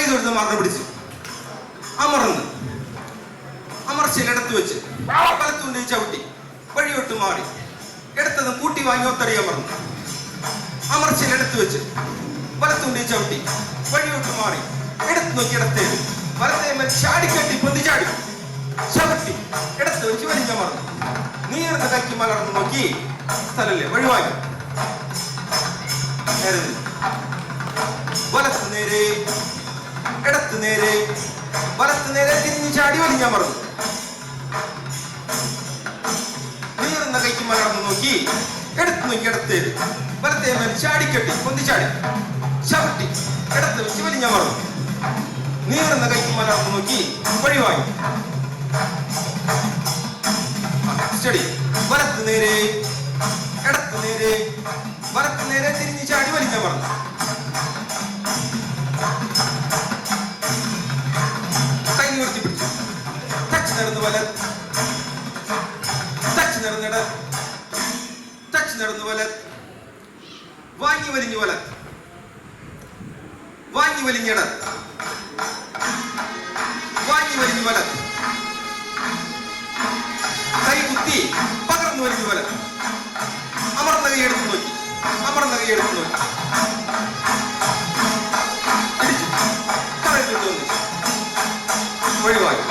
കൈ തൊഴുത്ത് മറന്ന് പിടിച്ച്. അമർന്ന്. അമർച്ചയിലെടുത്ത് വെച്ച് വലത്തുണ്ടി ചവിട്ടി വഴിയൊട്ട് മാറി. എടുത്തത് കൂട്ടി വാങ്ങി ഒത്തടി അമർന്നു. അമർച്ചയിലെടുത്ത് വെച്ച് വലത്തുണ്ടി ചവിട്ടി വഴിയോട്ട് മാറി. എടുത്തു നോക്കി ഇടത്തേ വലത്തേ മേൽ ചാടിക്കെട്ടി പൊന്തി ചാടി. ചവിട്ടി എടുത്ത് വെച്ച് വലിഞ്ഞമർന്നു നീർന്ന് കൈക്ക് മലർന്നു നോക്കി സ്ഥലല്ലേ? വഴിവാങ്ങി. വലത്ത് നേരെ ഇടത്ത് നേരെ വലത്ത് നേരെ തിരിഞ്ഞ് ചാടി വലിഞ്ഞമർന്നു നീറുന്ന കൈക്ക് മലർന്നു നോക്കി. എടുത്തു നോക്കി ഇടത്തേത് വലത്തേ മേൽ ചാടിക്കെട്ടി പൊന്തിച്ചാടി ചവിട്ടി ഇടത്ത് വെച്ച് വലിഞ്ഞമർന്നു നീറുന്ന കൈക്ക് മലർന്നു നോക്കി വഴിവാങ്ങി ചെടി വലത്ത് നേരെ ഇടത്ത് നേരെ വലത്ത് നേരെ തിരിഞ്ഞ് ചാടി വലിഞ്ഞമർന്നു കൈ നടന്നു വല ടച്ച് നടന്നിട ടച്ച് നടന്നു വല വാങ്ങി വലിഞ്ഞു വല വാങ്ങി വലിഞ്ഞിട വാങ്ങി വലിഞ്ഞു വല കൈ കുത്തി പകർന്നു വലിഞ്ഞു വല അമർന്ന കൈ എടുത്തു നോക്കി. അമർന്ന കൈ എടുത്തു നോക്കി. ഒഴിവാക്കി